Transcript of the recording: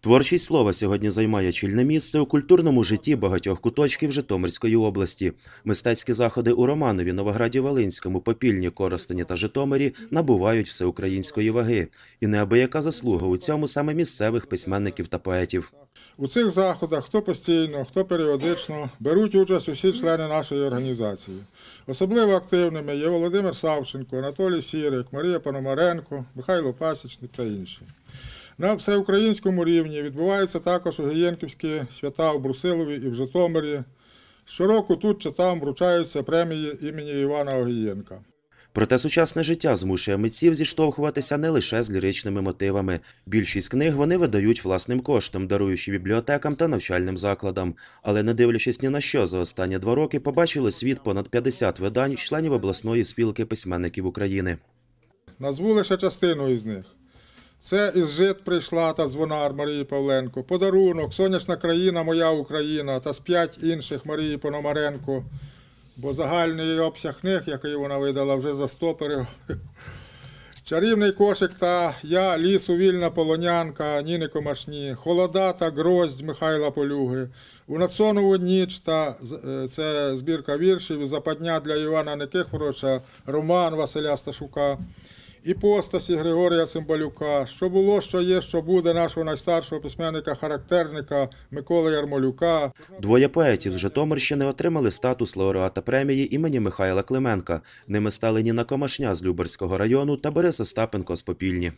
Творчість слова сьогодні займає чільне місце у культурному житті багатьох куточків Житомирської області. Мистецькі заходи у Романові, Новограді Волинському, Попільні, Коростені та Житомирі набувають всеукраїнської ваги. І неабияка заслуга у цьому саме місцевих письменників та поетів. У цих заходах хто постійно, хто періодично беруть участь усі члени нашої організації. Особливо активними є Володимир Савченко, Анатолій Сірик, Марія Пономаренко, Михайло Пасічник та інші. На всеукраїнському рівні відбуваються також Огієнківські свята в Брусилові і в Житомирі. Щороку тут чи там вручаються премії імені Івана Огієнка. Проте сучасне життя змушує митців зіштовхуватися не лише з ліричними мотивами. Більшість книг вони видають власним коштом, даруючи бібліотекам та навчальним закладам. Але не дивлячись ні на що, за останні два роки побачили світ понад 50 видань членів обласної спілки письменників України. Назву лише частину із них. Це із жит прийшла та дзвонар Марії Павленко, подарунок, сонячна країна, моя Україна та з п'ять інших Марії Пономаренко, бо загальний обсяг книг, який вона видала, вже застопорив. Чарівний кошик та я, лісу вільна полонянка Ніни Комашні, Холода та гроздь Михайла Полюги, у Нацонову ніч та е, це збірка віршів, западня для Івана Никифоровича, роман Василя Сташука, іпостасі Григорія Цимбалюка, що було, що є, що буде нашого найстаршого письменника-характерника Миколи Ярмолюка, Двоє поетів з Житомирщини отримали статус лауреата премії імені Михайла Клименка. Ними стали Ніна Комашня з Люберського району та Борис Остапенко з Попільні.